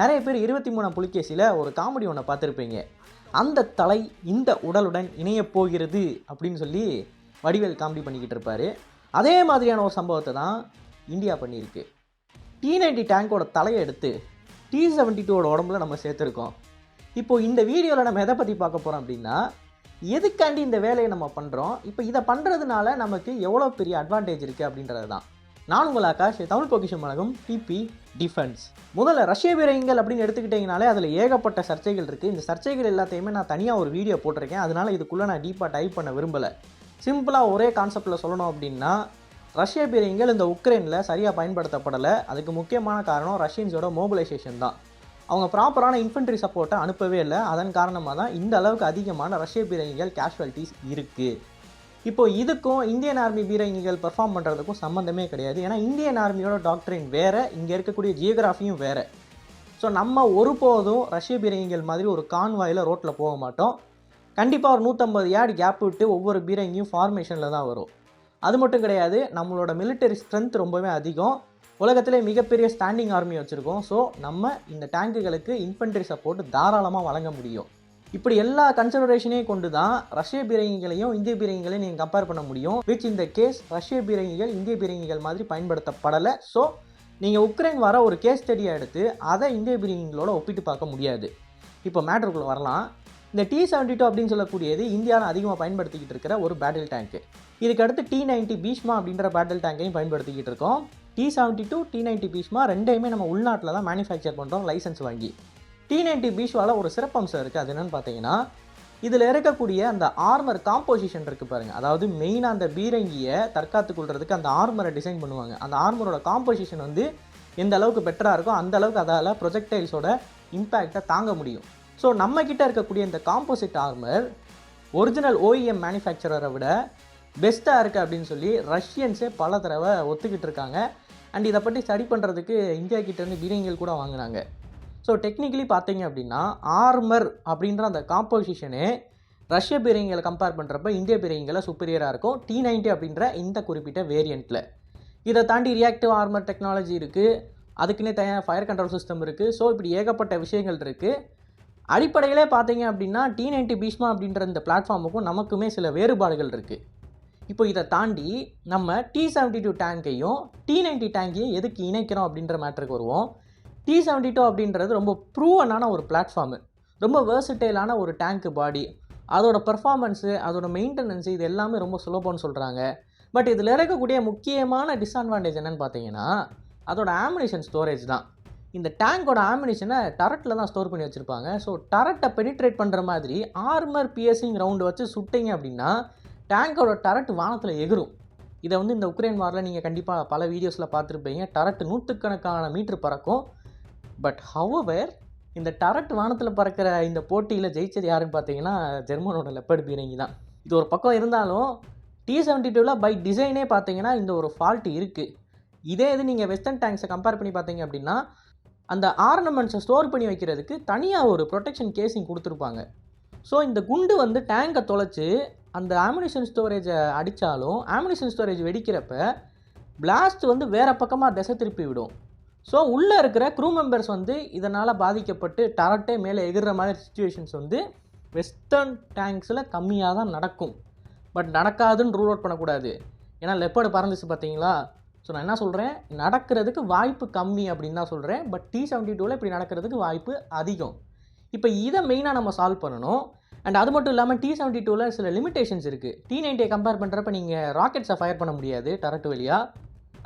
நிறைய பேர் இருபத்தி மூணாம் புலிகேசியில் ஒரு காமெடி ஒன்று பார்த்துருப்பீங்க. அந்த தலை இந்த உடலுடன் இணையப் போகிறது அப்படின்னு சொல்லி வடிவேல் காமெடி பண்ணிக்கிட்டு இருப்பார். அதே மாதிரியான ஒரு சம்பவத்தை தான் இந்தியா பண்ணியிருக்கு. டி நைன்டி டேங்கோட தலையை எடுத்து டி செவன்டி டூவோட உடம்புல நம்ம சேர்த்துருக்கோம். இப்போது இந்த வீடியோவில் நம்ம எதை பற்றி பார்க்க போகிறோம் அப்படின்னா எதுக்காண்டி இந்த வேலையை நம்ம பண்ணுறோம் இப்போ இதை பண்ணுறதுனால நமக்கு எவ்வளோ பெரிய அட்வான்டேஜ் இருக்குது அப்படின்றது தான் நான் உங்கள் ஆகாஷ் தமிழ் பொக்கிஷம் வழங்கும் டிபி டிஃபென்ஸ் முதல்ல ரஷ்ய வீரங்கள் அப்படின்னு எடுத்துக்கிட்டிங்கனாலே அதில் ஏகப்பட்ட சர்ச்சைகள் இருக்குது இந்த சர்ச்சைகள் எல்லாத்தையுமே நான் தனியாக ஒரு வீடியோ போட்டிருக்கேன். அதனால் இதுக்குள்ளே நான் டீப்பாக டைப் பண்ண விரும்பலை. சிம்பிளாக ஒரே கான்செப்டில் சொல்லணும் அப்படின்னா ரஷ்ய பீரங்கள் இந்த உக்ரைனில் சரியாக பயன்படுத்தப்படலை. அதுக்கு முக்கியமான காரணம் ரஷ்யன்ஸோட மோபிலைசேஷன் தான். அவங்க ப்ராப்பரான இன்ஃபென்ட்ரி சப்போர்ட்டை அனுப்பவே இல்லை. அதன் காரணமாக தான் இந்த அளவுக்கு அதிகமான ரஷ்ய பீரங்கிகள் கேஷுவாலிட்டிஸ் இருக்குது இப்போ இதுக்கும் இந்தியன் ஆர்மி பீரங்கிகள் பெர்ஃபார்ம் பண்ணுறதுக்கும் சம்மந்தமே கிடையாது. ஏன்னா இந்தியன் ஆர்மியோட டாக்டரின் வேறு இங்கே இருக்கக்கூடிய ஜியோகிராஃபியும் வேறு. ஸோ நம்ம ஒருபோதும் ரஷ்ய பீரங்கிகள் மாதிரி ஒரு கான்வாயில் ரோட்டில் போக மாட்டோம். கண்டிப்பாக ஒரு நூற்றம்பது யார்டு கேப் விட்டு ஒவ்வொரு பீரங்கியும் ஃபார்மேஷனில் தான் வரும். அது மட்டும் கிடையாது நம்மளோட மிலிட்டரி ஸ்ட்ரென்த் ரொம்பவே அதிகம். உலகத்திலே மிகப்பெரிய ஸ்டாண்டிங் ஆர்மி வச்சுருக்கோம். ஸோ நம்ம இந்த டேங்குகளுக்கு இன்ஃபென்ட்ரி சப்போர்ட் தாராளமாக வழங்க முடியும். இப்படி எல்லா கன்சிடரேஷனையும் கொண்டு தான் ரஷ்ய பீரங்கிகளையும் இந்திய பீரங்கிகளையும் நீங்கள் கம்பேர் பண்ண முடியும். விச் இந்த கேஸ் ரஷ்ய பீரங்கிகள் இந்திய பீரங்கிகள் மாதிரி பயன்படுத்தப்படலை. ஸோ நீங்கள் உக்ரைன் வர ஒரு கேஸ் ஸ்டடியை எடுத்து அதை இந்திய பீரங்கிகளோட ஒப்பிட்டு பார்க்க முடியாது. இப்போ மேட்ருக்குள்ளே வரலாம். இந்த டி செவன்டி டூ அப்படின்னு சொல்லக்கூடியது இந்தியாவில் அதிகமாக பயன்படுத்திக்கிட்டு இருக்கிற ஒரு பேட்டில் டேங்க்கு இதுக்கு அடுத்து டி நைன்டி பீஷ்மா அப்படின்ற பேட்டில் டேங்கையும் பயன்படுத்திக்கிட்டு இருக்கோம். T seventy two T ninety Bhishma ரெண்டையுமே நம்ம உள்நாட்டில் தான் மேனுஃபேக்சர் பண்ணுறோம் லைசன்ஸ் வாங்கி. டி நைன்டி பீஷ்வாவில் ஒரு சிறப்பம்சம் இருக்குது அது என்னன்னு பார்த்தீங்கன்னா இதில் இருக்கக்கூடிய அந்த ஆர்மர் காம்போசிஷன் இருக்குது பாருங்கள் அதாவது மெயினாக அந்த பீரங்கியை தற்காத்து கொள்றதுக்கு அந்த ஆர்மரை டிசைன் பண்ணுவாங்க. அந்த ஆர்மரோட காம்போசிஷன் வந்து எந்த அளவுக்கு பெட்டராக இருக்கோ அந்த அளவுக்கு அதால் ப்ரொஜெக்டைல்ஸோட இம்பேக்டை தாங்க முடியும். ஸோ நம்மக்கிட்ட இருக்கக்கூடிய இந்த காம்போசிட் ஆர்மர் ஒரிஜினல் ஓஇஎம் மேனுஃபேக்சரரை விட பெஸ்ட்டாக இருக்குது அப்படின்னு சொல்லி ரஷ்யன்ஸே பல தடவை ஒத்துக்கிட்டு இருக்காங்க. அண்ட் இதை பற்றி ஸ்டடி பண்ணுறதுக்கு இந்தியா கிட்டேருந்து பீரங்கிகள் கூட வாங்கினாங்க. ஸோ டெக்னிக்கலி பார்த்தீங்க அப்படின்னா ஆர்மர் அப்படின்ற அந்த காம்போசிஷனே ரஷ்ய பீரங்கிகளை கம்பேர் பண்ணுறப்ப இந்திய பீரங்கிகளை சுப்பீரியராக இருக்கும். டி நைன்டி அப்படின்ற இந்த குறிப்பிட்ட வேரியண்ட்டில் இதை தாண்டி ரியாக்டிவ் ஆர்மர் டெக்னாலஜி இருக்குது அதுக்குன்னே தனியாக ஃபயர் கண்ட்ரோல் சிஸ்டம் இருக்குது ஸோ இப்படி ஏகப்பட்ட விஷயங்கள் இருக்குது அடிப்படையிலே பார்த்தீங்க அப்படின்னா டி நைன்டி பீஷ்மா அப்படின்ற இந்த பிளாட்ஃபார்முக்கும் நமக்குமே சில வேறுபாடுகள் இருக்குது இப்போ இதை தாண்டி நம்ம டி செவன்டி டூ டேங்கையும் டி நைன்டி டேங்கையும் எதுக்கு இணைக்கிறோம் அப்படின்ற மேட்ருக்கு வருவோம். டி செவன்டி டூ அப்படின்றது ரொம்ப ப்ரூவனான ஒரு பிளாட்ஃபார்மு ரொம்ப வேர்சிட்டைலான ஒரு டேங்க் பாடி அதோட பெர்ஃபார்மன்ஸு அதோட மெயின்டெனன்ஸு இது எல்லாமே ரொம்ப சுலபம்னு சொல்கிறாங்க பட் இதில் இருக்கக்கூடிய முக்கியமான டிஸ்அட்வான்டேஜ் என்னென்னு பார்த்தீங்கன்னா அதோட ஆமினேஷன் ஸ்டோரேஜ் தான். இந்த டேங்கோட ஆமினேஷனை டரட்டில் தான் ஸ்டோர் பண்ணி வச்சுருப்பாங்க. ஸோ டரட்டை பெனிட்ரேட் பண்ணுற மாதிரி ஆர்மர் பிஎஸ்சிங் ரவுண்டு வச்சு சுட்டிங்க அப்படின்னா டேங்கோட டரட் வானத்தில் எகிரும். இதை வந்து இந்த உக்ரைன் வாரில் நீங்கள் கண்டிப்பாக பல வீடியோஸில் பார்த்துருப்பீங்க. டரட் நூற்றுக்கணக்கான மீட்ரு பறக்கும். பட் ஹவவர் இந்த டரட் வானத்தில் பறக்கிற இந்த போட்டியில் ஜெயிச்சது யாருன்னு பார்த்தீங்கன்னா ஜெர்மனோட லெப்பர்ட் பீரங்கி தான். இது ஒரு பக்கம் இருந்தாலும் டி செவன்டி டூவில் பை டிசைனே பார்த்தீங்கன்னா இந்த ஒரு ஃபால்ட் இருக்குது இதே இது நீங்கள் வெஸ்டர்ன் டேங்க்ஸை கம்பேர் பண்ணி பார்த்தீங்க அப்படின்னா அந்த ஆர்னமெண்ட்ஸை ஸ்டோர் பண்ணி வைக்கிறதுக்கு தனியாக ஒரு ப்ரொடெக்ஷன் கேசிங் கொடுத்துருப்பாங்க. ஸோ இந்த குண்டு வந்து டேங்கை தொலைச்சி அந்த ஆமினிஷன் ஸ்டோரேஜை அடித்தாலும் ஆமினிஷன் ஸ்டோரேஜ் வெடிக்கிறப்ப பிளாஸ்ட் வந்து வேறு பக்கமாக திசை திருப்பி விடும். ஸோ உள்ளே இருக்கிற க்ரூ மெம்பர்ஸ் வந்து இதனால் பாதிக்கப்பட்டு டரட்டே மேலே எகிற மாதிரி சுச்சுவேஷன்ஸ் வந்து வெஸ்டர்ன் டேங்க்ஸில் கம்மியாக தான் நடக்கும். பட் நடக்காதுன்னு ரூல் அவுட் பண்ணக்கூடாது. ஏன்னா லெப்பர்டு பறந்துச்சு பார்த்தீங்களா? ஸோ நான் என்ன சொல்கிறேன் நடக்கிறதுக்கு வாய்ப்பு கம்மி அப்படின்னு தான் சொல்கிறேன் பட் டி செவன்ட்டி டூவில் இப்படி நடக்கிறதுக்கு வாய்ப்பு அதிகம். இப்போ இதை மெயினாக நம்ம சால்வ் பண்ணணும். அண்ட் அது மட்டும் இல்லாமல் டி செவன்ட்டி டூவில் சில லிமிடேஷன்ஸ் இருக்குது டி நைன்ட்டியை கம்பேர் பண்ணுறப்ப நீங்கள் ராக்கெட்ஸை ஃபயர் பண்ண முடியாது டரட்டு வழியாக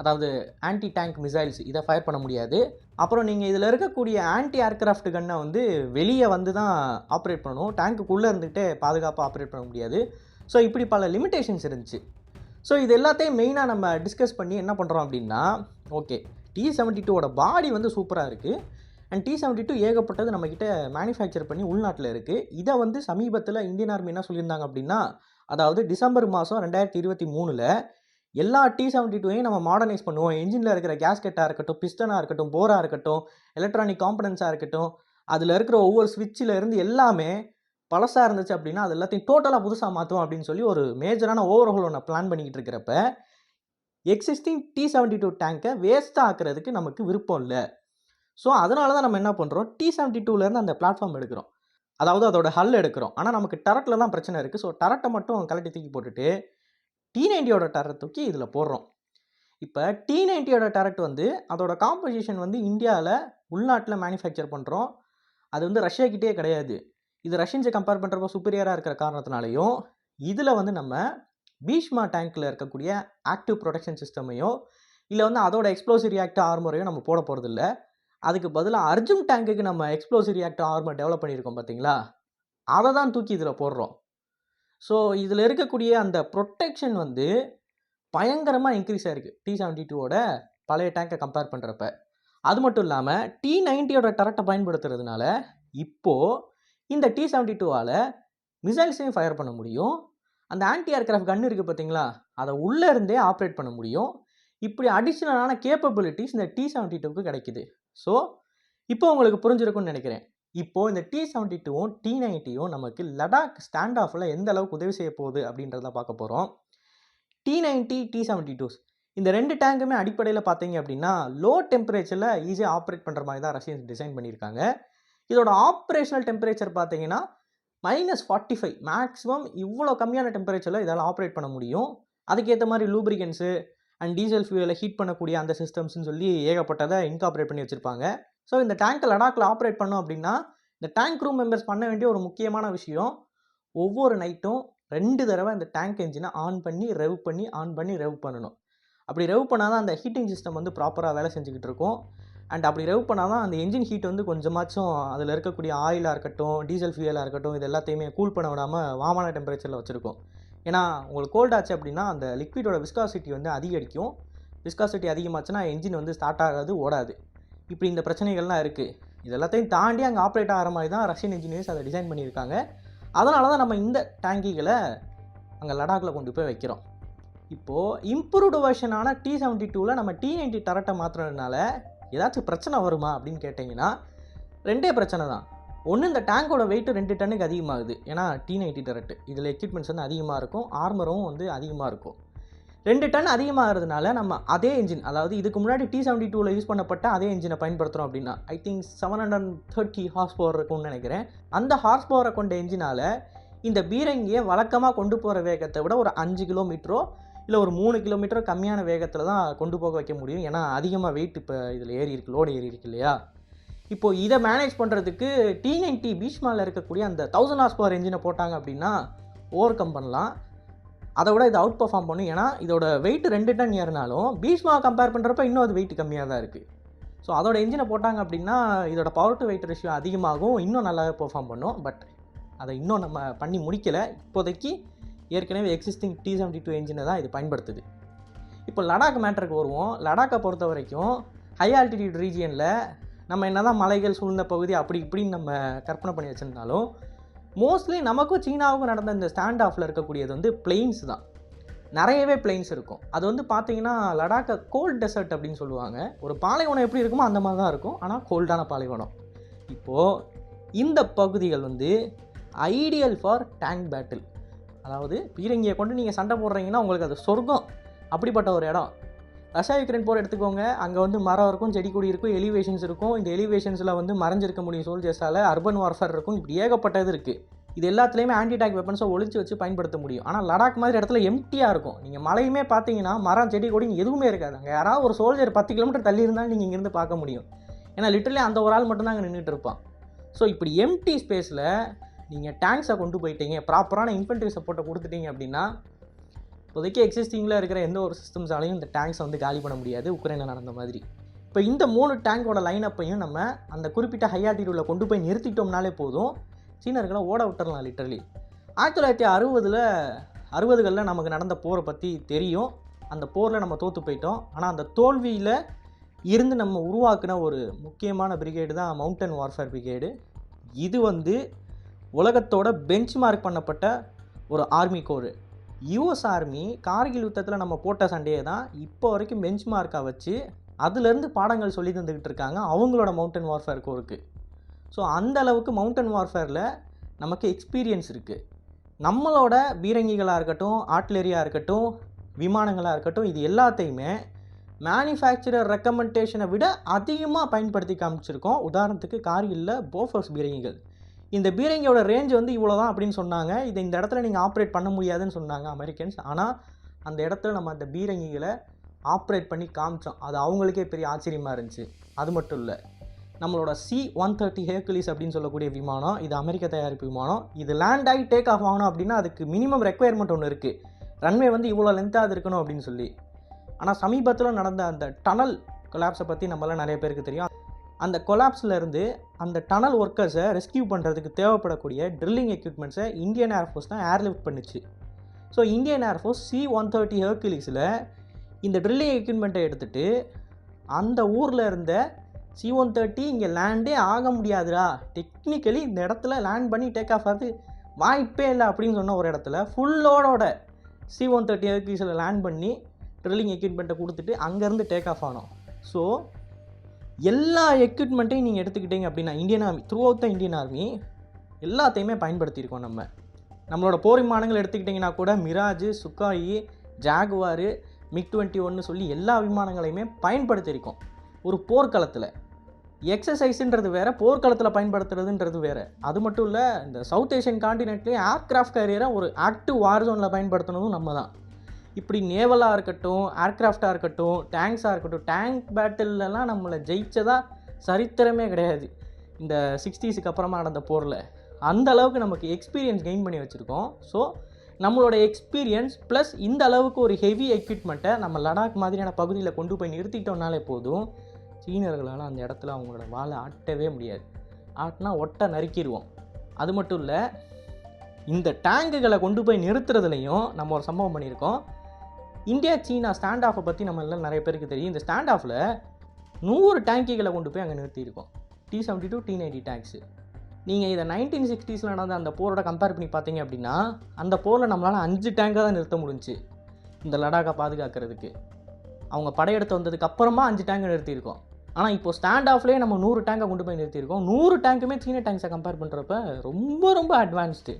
அதாவது ஆன்டி டேங்க் மிசைல்ஸ் இதை ஃபயர் பண்ண முடியாது. அப்புறம் நீங்கள் இதில் இருக்கக்கூடிய ஆன்டி ஏர்க்ராஃப்ட் கன்னை வந்து வெளியே வந்து தான் ஆப்ரேட் பண்ணணும் டேங்க்குள்ளே இருந்துகிட்டே பாதுகாப்பாக ஆப்ரேட் பண்ண முடியாது. ஸோ இப்படி பல லிமிடேஷன்ஸ் இருந்துச்சு. ஸோ இது எல்லாத்தையும் மெயினாக நம்ம டிஸ்கஸ் பண்ணி என்ன பண்ணுறோம் அப்படின்னா ஓகே டி செவன்ட்டி டூவோட பாடி வந்து சூப்பராக இருக்குது அண்ட் டி செவன்ட்டி டூ ஏகப்பட்டது நம்மக்கிட்ட மேனுஃபேக்சர் பண்ணி உள்நாட்டில் இருக்குது இதை வந்து சமீபத்தில் இந்தியன் ஆர்மி என்ன சொல்லியிருந்தாங்க அப்படின்னா அதாவது டிசம்பர் மாதம் ரெண்டாயிரத்தி இருபத்தி மூணில் எல்லா டி செவன்ட்டி டூவையும் நம்ம மாடர்னைஸ் பண்ணுவோம். என்ஜினில் இருக்கிற கேஸ்கெட்டாக இருக்கட்டும் பிஸ்டனாக இருக்கட்டும் போராக இருக்கட்டும் எலக்ட்ரானிக் காம்பனன்ஸாக இருக்கட்டும் அதில் இருக்கிற ஒவ்வொரு ஸ்விட்சில் இருந்து எல்லாமே பழசாக இருந்துச்சு அப்படின்னா அது எல்லாத்தையும் டோட்டலாக புதுசாக மாற்றுவோம் அப்படின்னு சொல்லி ஒரு மேஜரான ஓவர்ஹோல் ஒன்று பிளான் பண்ணிக்கிட்டு இருக்கிறப்ப எக்ஸிஸ்டிங் டி செவன்ட்டி டூ டேங்கை வேஸ்ட்டாக ஆக்கிறதுக்கு நமக்கு விருப்பம் இல்லை. ஸோ அதனால தான் நம்ம என்ன பண்ணுறோம் டி செவன்ட்டி டூலேருந்து அந்த பிளாட்ஃபார்ம் எடுக்கிறோம். அதாவது அதோட ஹல் எடுக்கிறோம். ஆனால் நமக்கு டரட்டில் தான் பிரச்சனை இருக்குது ஸோ டரட்டை மட்டும் கலட்டி தூக்கி போட்டுட்டு டி நைன்ட்டியோட டேரட் தூக்கி இதில் போடுறோம். இப்போ டி நைன்ட்டியோட டரட் வந்து அதோட காம்போசிஷன் வந்து இந்தியாவில் உள்நாட்டில் மேனுஃபேக்சர் பண்ணுறோம் அது வந்து ரஷ்யாக்கிட்டே கிடையாது. இது ரஷ்யன்ஸை கம்பேர் பண்ணுறப்போ சுப்பீரியராக இருக்கிற காரணத்தினாலையும் இதில் வந்து நம்ம பீஷ்மா டேங்க்கில் இருக்கக்கூடிய ஆக்டிவ் ப்ரொடெக்ஷன் சிஸ்டமையோ இல்லை வந்து அதோட எக்ஸ்ப்ளோசிவ் ரியாக்ட் ஆர்மரையும் நம்ம போட போகிறதில்ல அதுக்கு பதிலாக அர்ஜுன் டேங்குக்கு நம்ம எக்ஸ்ப்ளோசிவ் ரியாக்ட் ஆர்மர் டெவலப் பண்ணியிருக்கோம் பார்த்தீங்களா அதை தான் தூக்கி இதில் போடுறோம். ஸோ இதில் இருக்கக்கூடிய அந்த ப்ரொட்டெக்ஷன் வந்து பயங்கரமாக இன்க்ரீஸ் ஆகிருக்கு டி செவன்ட்டி டூவோட பழைய டேங்கை கம்பேர் பண்ணுறப்ப அது மட்டும் இல்லாமல் டி நைன்ட்டியோட டரட்டை பயன்படுத்துறதுனால இப்போது இந்த டி செவன்ட்டி டூவால் மிசைல்ஸையும் ஃபயர் பண்ண முடியும். அந்த ஆன்டி ஏர்க்ராஃப்ட் கன் இருக்குது பார்த்தீங்களா அதை உள்ளே இருந்தே ஆப்ரேட் பண்ண முடியும். இப்படி அடிஷ்னலான கேப்பபிலிட்டிஸ் இந்த டி செவன்ட்டி டூக்கு கிடைக்குது. ஸோ இப்போ உங்களுக்கு புரிஞ்சிருக்கும்னு நினைக்கிறேன். இப்போது இந்த டி செவன்ட்டி டூவும் டி நைன்ட்டியும் நமக்கு லடாக் ஸ்டாண்ட் ஆஃபில் எந்த அளவுக்கு உதவி செய்ய போகுது அப்படின்றத பார்க்க போகிறோம் T ninety T seventy twos இந்த ரெண்டு டேங்குமே அடிப்படையில் பார்த்தீங்க அப்படின்னா லோ டெம்பரேச்சரில் ஈஸியாக ஆப்ரேட் பண்ணுற மாதிரி தான் ரஷ்யன்ஸ் டிசைன் பண்ணியிருக்காங்க. இதோட ஆப்ரேஷனல் டெம்பரேச்சர் பார்த்தீங்கன்னா மைனஸ் ஃபார்ட்டி ஃபைவ் மேக்ஸிமம் இவ்வளோ கம்மியான டெம்பரேச்சரில் இதால் ஆப்ரேட் பண்ண முடியும். அதுக்கேற்ற மாதிரி லூப்ரிகன்ஸு அண்ட் டீசல் ஃபியூவில் ஹீட் பண்ணக்கூடிய அந்த சிஸ்டம்ஸ்னு சொல்லி ஏகப்பட்டதை இன்காப்ரேட் பண்ணி வச்சுருப்பாங்க. ஸோ இந்த டேங்க்கை லடாக்கில் ஆப்ரேட் பண்ணோம் அப்படின்னா இந்த டேங்க் ரூம் மெம்பர்ஸ் பண்ண வேண்டிய ஒரு முக்கியமான விஷயம் ஒவ்வொரு நைட்டும் ரெண்டு தடவை இந்த டேங்க் என்ஜினை ஆன் பண்ணி ரெவ் பண்ணி ஆன் பண்ணி ரெவ் பண்ணணும். அப்படி ரெவ் பண்ணால் தான் அந்த ஹீட்டிங் சிஸ்டம் வந்து ப்ராப்பராக வேலை செஞ்சுக்கிட்டு இருக்கும். அண்ட் அப்படி ரெவ் பண்ணால் தான் அந்த என்ஜின் ஹீட் வந்து கொஞ்சமாச்சும் அதில் இருக்கக்கூடிய ஆயிலாக இருக்கட்டும் டீசல் ஃபியூலாக இருக்கட்டும் இது எல்லாத்தையுமே கூல் பண்ண விடாமல் வாமான டெம்பரேச்சரில் வச்சுருக்கோம். ஏன்னா உங்களுக்கு கோல்ட் ஆச்சு அப்படின்னா அந்த லிக்விடோட விஸ்காசிட்டி வந்து அதிகரிக்கும். விஸ்காசிட்டி அதிகமாச்சுன்னா என்ஜின் வந்து ஸ்டார்ட் ஆகாது ஓடாது. இப்படி இந்த பிரச்சனைகள்லாம் இருக்குது இது எல்லாத்தையும் தாண்டி அங்கே ஆப்ரேட் ஆகிற மாதிரி தான் ரஷ்யன் இன்ஜினியர்ஸ் அதை டிசைன் பண்ணியிருக்காங்க. அதனால தான் நம்ம இந்த டேங்கிகளை அங்கே லடாக்கில் கொண்டு போய் வைக்கிறோம். இப்போது இம்ப்ரூவ்டு வெர்ஷனான டி செவன்ட்டி டூவில் நம்ம டி நைன்ட்டி டரட்டை மாற்றுறதுனால ஏதாச்சும் பிரச்சனை வருமா அப்படின்னு கேட்டிங்கன்னா ரெண்டே பிரச்சனை தான். ஒன்று இந்த டேங்கோட வெயிட்டு ரெண்டு டன்னுக்கு அதிகமாகுது. ஏன்னா டி நைன்டி டரட்டு இதில் எக்யூப்மெண்ட்ஸ் வந்து அதிகமாக இருக்கும் ஆர்மரும் வந்து அதிகமாக இருக்கும். ரெண்டு டன் அதிகமாகிறதுனால நம்ம அதே இன்ஜின் அதாவது இதுக்கு முன்னாடி டி செவன்ட்டி டூவில் யூஸ் பண்ணப்பட்ட அதே இன்ஜினை பயன்படுத்துகிறோம் அப்படின்னா I think seven hundred thirty horse power இருக்கும்னு நினைக்கிறேன். அந்த ஹார்ஸ் பவரை கொண்ட இன்ஜினால் இந்த பீரங்கியை வழக்கமாக கொண்டு போகிற வேகத்தை விட ஒரு அஞ்சு கிலோமீட்டரோ இல்லை ஒரு மூணு கிலோமீட்டரோ கம்மியான வேகத்தில் தான் கொண்டு போக வைக்க முடியும். ஏன்னா அதிகமாக வெயிட் இப்போ இதில் ஏறி இருக்கு லோடு ஏறி இருக்கு இல்லையா? இப்போது இதை மேனேஜ் பண்ணுறதுக்கு டி நைன்டி பீஷ்மாவில் இருக்கக்கூடிய அந்த தௌசண்ட் ஹார்ஸ் பவர் என்ஜினை போட்டாங்க அப்படின்னா ஓவர் கம் பண்ணலாம். அதை விட இது அவுட் பர்ஃபார்ம் பண்ணும் ஏன்னா இதோட வெயிட் ரெண்டு டன் ஏறினாலும் பீஷ்மா கம்பேர் பண்ணுறப்ப இன்னும் அது வெயிட் கம்மியாக தான் இருக்குது ஸோ அதோட என்ஜினை போட்டாங்க அப்படின்னா இதோட பவர் டு வெயிட் ரேஷியோ அதிகமாகும் இன்னும் நல்லாவே பெர்ஃபார்ம் பண்ணும். பட் அதை இன்னும் நம்ம பண்ணி முடிக்கலை. இப்போதைக்கு ஏற்கனவே எக்ஸிஸ்டிங் டி செவன்டி டூ என்ஜினை தான் இது பயன்படுத்துது. இப்போ லடாக் மேட்டருக்கு வருவோம். லடாக்கை பொறுத்த வரைக்கும் ஹை ஆல்டிடியூட் ரீஜியனில் நம்ம என்ன தான் மலைகள் சூழ்ந்த பகுதி அப்படி இப்படின்னு நம்ம கற்பனை பண்ணி வச்சுருந்தாலும் மோஸ்ட்லி நமக்கும் சீனாவுக்கும் நடந்த இந்த ஸ்டாண்ட் ஆஃபில் இருக்கக்கூடியது வந்து பிளெயின்ஸ் தான். நிறையவே பிளெயின்ஸ் இருக்கும். அது வந்து பார்த்தீங்கன்னா லடாக்கை கோல்ட் டெசர்ட் அப்படின்னு சொல்லுவாங்க. ஒரு பாலைவனம் எப்படி இருக்குமோ அந்த மாதிரி தான் இருக்கும். ஆனால் கோல்டான பாலைவனம். இப்போது இந்த பகுதிகள் வந்து ஐடியல் ஃபார் டேங்க் பேட்டில் அதாவது பீரங்கியை கொண்டு நீங்கள் சண்டை போடுறீங்கன்னா உங்களுக்கு அது சொர்க்கம். அப்படிப்பட்ட ஒரு இடம். ரஷ்யா யுக்ரைன் போர் எடுத்துக்கோங்க. அங்கே வந்து மரம் இருக்கும் செடி கொடி இருக்கும் எலிவேஷன்ஸ் இருக்கும். இந்த எலிவேஷன்ஸில் வந்து மறைஞ்சிருக்க முடியும் சோல்ஜர்ஸால் அர்பன் வார்ஃபேர் இருக்கும். இப்படி ஏகப்பட்டது இருக்குது இது எல்லாத்துலேயுமே ஆன்டி டேக் வெப்பன்ஸை ஒழிச்சு வச்சு பயன்படுத்த முடியும். ஆனால் லடாக் மாதிரி இடத்துல எம்டியாக இருக்கும். நீங்கள் மலையுமே பார்த்தீங்கன்னா மரம் செடி கொடி எதுவுமே இருக்காது. அங்கே யாராவது ஒரு சோல்ஜர் பத்து கிலோமீட்டர் தள்ளி இருந்தாலும் நீங்கள் இங்கேருந்து பார்க்க முடியும். ஏன்னா லிட்டரலி அந்த ஒரு ஆள் மட்டும்தான் அங்கே நின்றுட்டு இருப்பான். ஸோ இப்படி எம்டி ஸ்பேஸில் நீங்கள் டேங்க்ஸை கொண்டு போயிட்டீங்க. ப்ராப்பரான இன்ஃபென்ட்ரி சப்போர்ட்டை கொடுத்துட்டீங்க அப்படின்னா இப்போதைக்கு எக்ஸிஸ்டிங்கில் இருக்கிற எந்த ஒரு சிஸ்டம்ஸாலையும் இந்த டேங்க்ஸை வந்து காலி பண்ண முடியாது. உக்ரைனில் நடந்த மாதிரி. இப்போ இந்த மூணு டேங்கோட லைனப்பையும் நம்ம அந்த குறிப்பிட்ட ஹையாட்டிடியூடில் கொண்டு போய் நிறுத்திட்டோம்னாலே போதும். சீனர்களை ஓட விட்டுறலாம் லிட்டரலி ஆயிரத்தி தொள்ளாயிரத்தி அறுபதில் அறுபதுகளில் நமக்கு நடந்த போரை பற்றி தெரியும். அந்த போரில் நம்ம தோற்று போயிட்டோம். ஆனால் அந்த தோல்வியில் இருந்து நம்ம உருவாக்கின ஒரு முக்கியமான பிரிகேடு தான் மவுண்டன் வார்ஃபேர் பிரிகேடு இது வந்து உலகத்தோட பெஞ்ச் மார்க் பண்ணப்பட்ட ஒரு army corps US army Kargil யுத்தத்தில் நம்ம போட்ட சண்டையை தான் இப்போ வரைக்கும் பெஞ்ச் மார்க்காக வச்சு அதுலேருந்து பாடங்கள் சொல்லி தந்துக்கிட்டு இருக்காங்க அவங்களோட மவுண்டன் வார்ஃபேர் கோருக்கு ஸோ அந்த அளவுக்கு மவுண்டன் வார்ஃபேரில் நமக்கு எக்ஸ்பீரியன்ஸ் இருக்குது நம்மளோட பீரங்கிகளாக இருக்கட்டும் ஆர்ட்லரியாக இருக்கட்டும் விமானங்களாக இருக்கட்டும் இது எல்லாத்தையுமே மேனுஃபேக்சரர் ரெக்கமெண்டேஷனை விட அதிகமாக பயன்படுத்தி காமிச்சிருக்கோம். உதாரணத்துக்கு கார்கில்ல போஃபர்ஸ் பீரங்கிகள். இந்த பீரங்கியோட ரேஞ்ச் வந்து இவ்வளோ தான் அப்படின்னு சொன்னாங்க. இதை இந்த இடத்துல நீங்கள் ஆப்ரேட் பண்ண முடியாதுன்னு சொன்னாங்க அமெரிக்கன்ஸ் ஆனால் அந்த இடத்துல நம்ம அந்த பீரங்கிகளை ஆப்ரேட் பண்ணி காமிச்சோம். அது அவங்களுக்கே பெரிய ஆச்சரியமாக இருந்துச்சு. அது மட்டும் இல்லை நம்மளோட சி ஒன் தேர்ட்டி ஹேர்குலிஸ் அப்படின்னு சொல்லக்கூடிய விமானம் இது அமெரிக்க தயாரிப்பு விமானம். இது லேண்ட் ஆகி டேக் ஆஃப் ஆகணும் அப்படின்னா அதுக்கு மினிமம் ரெக்குயர்மெண்ட் ஒன்று இருக்குது ரன்வே வந்து இவ்வளோ லென்த்தாக இருக்கணும் அப்படின்னு சொல்லி. ஆனால் சமீபத்தில் நடந்த அந்த டனல் கொலாப்ஸை பற்றி நம்மளாம் நிறைய பேருக்கு தெரியும். அந்த கொலாப்ஸ்லேருந்து அந்த டனல் ஒர்க்கர்ஸை ரெஸ்கியூ பண்ணுறதுக்கு தேவைப்படக்கூடிய ட்ரில்லிங் எக்யூப்மெண்ட்ஸை இந்தியன் ஏர்ஃபோர்ஸ் தான் ஏர்லிஃப்ட் பண்ணிச்சு. So Indian air force C one thirty ஹர்குலிஸில் இந்த ட்ரில்லிங் எக்யூப்மெண்ட்டை எடுத்துகிட்டு அந்த ஊரில் இருந்த சி ஒன் தேர்ட்டி இங்கே லேண்டே ஆக முடியாதுடா. டெக்னிக்கலி இந்த இடத்துல லேண்ட் பண்ணி டேக் ஆஃப் ஆகுது வாய்ப்பே இல்லை அப்படின்னு சொன்ன ஒரு இடத்துல ஃபுல்லோடோட சி ஒன் தேர்ட்டி ஹர்குலிஸில் லேண்ட் பண்ணி ட்ரில்லிங் எக்யூப்மெண்ட்டை கொடுத்துட்டு அங்கேருந்து டேக் ஆஃப் ஆனோம். ஸோ எல்லா எக்யூப்மெண்ட்டையும் நீங்கள் எடுத்துக்கிட்டீங்க அப்படின்னா Indian army throughout the Indian army எல்லாத்தையுமே பயன்படுத்தியிருக்கோம் நம்ம. நம்மளோட போர் விமானங்கள் எடுத்துக்கிட்டிங்கன்னா கூட Mirage Sukhoi Jaguar MiG twenty ஒன்று சொல்லி எல்லா விமானங்களையுமே பயன்படுத்தியிருக்கோம். ஒரு போர்க்களத்தில். எக்ஸசைஸுன்றது வேறு போர்க்களத்தில் பயன்படுத்துறதுன்றது வேறு. அது மட்டும் இல்லை இந்த சவுத் ஏஷியன் காண்டினென்ட்லேயே ஏர்க்ராஃப்ட் கேரியரை ஒரு ஆக்டிவ் வார் ஜோனில் பயன்படுத்தினதும் நம்ம தான். இப்படி நேவலாக இருக்கட்டும் ஏர்க்ராஃப்டாக இருக்கட்டும் டேங்க்ஸாக இருக்கட்டும் டேங்க் பேட்டிலெலாம் நம்மளை ஜெயிச்சதா சரித்திரமே கிடையாது. இந்த சிக்ஸ்டீஸுக்கு அப்புறமா நடந்த போரில். அந்த அளவுக்கு நமக்கு எக்ஸ்பீரியன்ஸ் கெயின் பண்ணி வச்சுருக்கோம். ஸோ நம்மளோட எக்ஸ்பீரியன்ஸ் ப்ளஸ் இந்த அளவுக்கு ஒரு ஹெவி எக்யூப்மெண்ட்டை நம்ம லடாக் மாதிரியான பகுதியில் கொண்டு போய் நிறுத்திட்டோம்னாலே போதும் சீனர்களால் அந்த இடத்துல அவங்களோட வாழை ஆட்டவே முடியாது. ஆட்டினா ஒட்டை நறுக்கிடுவோம் அது மட்டும் இல்லை இந்த டேங்குகளை கொண்டு போய் நிறுத்துறதுலையும் நம்ம ஒரு சம்பவம் பண்ணியிருக்கோம். இந்தியா சீனா ஸ்டாண்ட் ஆஃபை பற்றி நம்ம எல்லாம் நிறைய பேருக்கு தெரியும். இந்த ஸ்டாண்ட் ஆஃபில் நூறு டேங்கிகளை கொண்டு போய் அங்கே நிறுத்தியிருக்கோம். T seventy two T ninety tanks நீங்கள் இதை நைன்டீன் சிக்ஸ்டீஸில் நடந்த அந்த போரோட கம்பேர் பண்ணி பார்த்தீங்க அப்படின்னா அந்த போரில் நம்மளால் அஞ்சு டேங்காக தான் நிறுத்த முடிஞ்சுச்சு இந்த லடாக்கை பாதுகாக்கிறதுக்கு. அவங்க படையெடுத்து வந்ததுக்கு அப்புறமா அஞ்சு டேங்கை நிறுத்தியிருக்கோம். ஆனால் இப்போ ஸ்டாண்ட் ஆஃப்லேயே நம்ம நூறு டேங்கை கொண்டு போய் நிறுத்தியிருக்கோம். நூறு டேங்க்குமே சீன டேங்க்ஸை கம்பேர் பண்ணுறப்ப ரொம்ப ரொம்ப அட்வான்ஸ்டு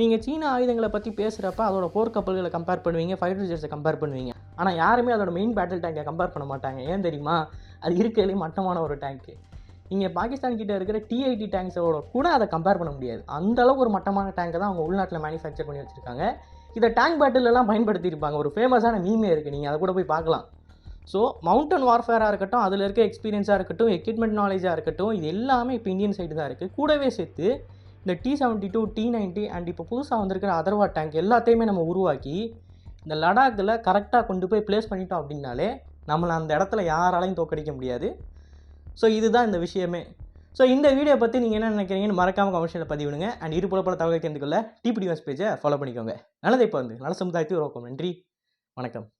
நீங்கள் சீன ஆயுதங்களை பற்றி பேசுகிறப்ப அதோட போர்க்கப்பல்களை கம்பேர் பண்ணுவீங்க ஃபைட்டர் ஜெட்ஸை கம்பேர் பண்ணுவீங்க. ஆனால் யாருமே அதோட மெயின் பேட்டில் டேங்கை கம்பேர் பண்ண மாட்டாங்க. ஏன் தெரியுமா? அது இருக்கிறதுலே மட்டமான ஒரு டேங்க்கு இங்கே பாகிஸ்தான் கிட்ட இருக்கிற டிஐடி டேங்க்ஸோட கூட அதை கம்பேர் பண்ண முடியாது. அந்த அளவுக்கு ஒரு மட்டமான டேங்கை தான் அவங்க உள்நாட்டில் மேனுஃபேக்சர் பண்ணி வச்சுருக்காங்க. இதை டேங்க் பேட்டிலெலாம் பயன்படுத்தியிருப்பாங்க. ஒரு ஃபேமஸான மீமே இருக்குது நீங்கள் அதை கூட போய் பார்க்கலாம். ஸோ மவுண்டன் வார்ஃபேராக இருக்கட்டும் அதில் இருக்க எக்ஸ்பீரியன்ஸாக இருக்கட்டும் எக்யூப்மெண்ட் நாலேஜாக இருக்கட்டும் இது எல்லாமே இப்போ இந்தியன் சைடு தான் இருக்குது கூடவே சேர்த்து இந்த T seventy two T ninety and இப்போ புதுசாக வந்திருக்கிற அதர்வா டேங்க் எல்லாத்தையுமே நம்ம உருவாக்கி இந்த லடாக்கில் கரெக்டாக கொண்டு போய் ப்ளேஸ் பண்ணிட்டோம் அப்படின்னாலே நம்மளை அந்த இடத்துல யாராலையும் தோக்கடிக்க முடியாது. ஸோ இதுதான் இந்த விஷயமே. ஸோ இந்த வீடியோ பற்றி நீங்கள் என்ன நினைக்கிறீங்கன்னு மறக்காமல் கமெண்ட்ஸில் பதிவிடுங்க. அண்ட் இரு பல தகவல் தெரிந்து டிபிடிஎஸ் பேஜை ஃபாலோ பண்ணிக்கோங்க. நல்லதை இப்போ வந்து நல்ல சமுதாயத்தை உருவாக்கும் நன்றி. வணக்கம்.